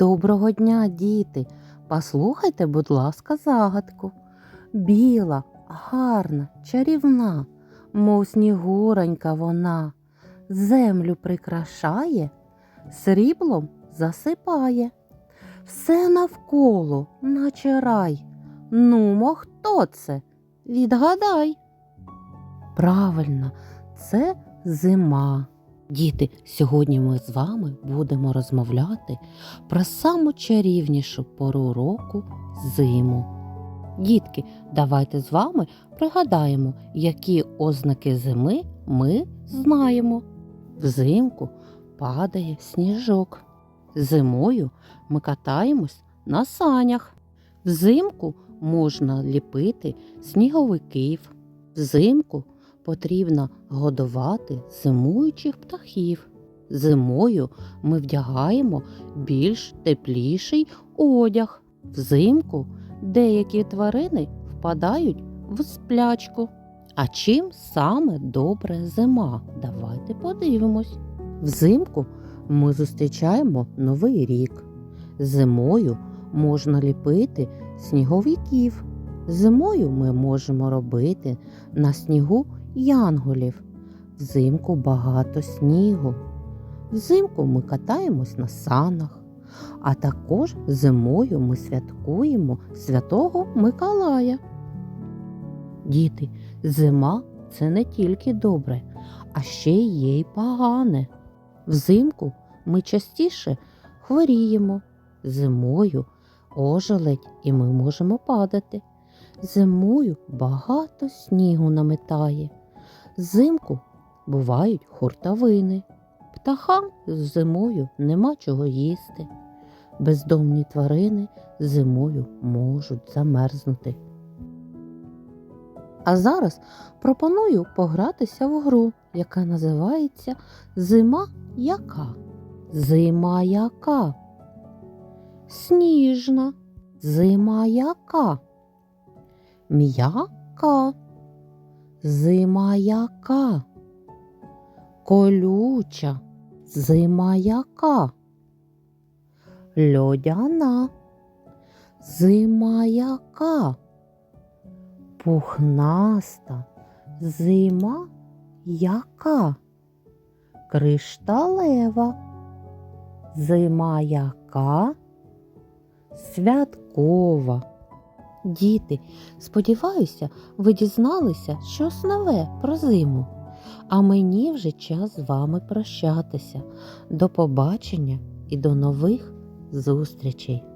Доброго дня, діти! Послухайте, будь ласка, загадку. Біла, гарна, чарівна, мов снігуронька вона, землю прикрашає, сріблом засипає. Все навколо, наче рай. Нумо, хто це? Відгадай. Правильно, це зима. Діти, сьогодні ми з вами будемо розмовляти про саму чарівнішу пору року зиму. Дітки, давайте з вами пригадаємо, які ознаки зими ми знаємо. Взимку падає сніжок. Зимою ми катаємось на санях. Взимку можна ліпити сніговиків. Взимку потрібно годувати зимуючих птахів. Зимою ми вдягаємо більш тепліший одяг. Взимку деякі тварини впадають в сплячку. А чим саме добре зима? Давайте подивимось. Взимку ми зустрічаємо Новий рік. Зимою можна ліпити сніговиків. Зимою ми можемо робити на снігу янголів. Взимку багато снігу. Взимку ми катаємось на санах, а також зимою ми святкуємо Святого Миколая. Діти, зима це не тільки добре, а ще є й погане. Взимку ми частіше хворіємо, зимою ожеледь і ми можемо падати. Зимою багато снігу наметає. Зимку бувають хуртовини. Птахам зимою нема чого їсти. Бездомні тварини зимою можуть замерзнути. А зараз пропоную погратися в гру, яка називається Зима яка? Зима яка? Сніжна. Зима яка? М'яка. Зима яка? Колюча. Зима яка? Льодяна. Зима яка? Пухнаста. Зима яка? Кришталева. Зима яка? Святкова. Діти, сподіваюся, ви дізналися щось нове про зиму. А мені вже час з вами прощатися. До побачення і до нових зустрічей!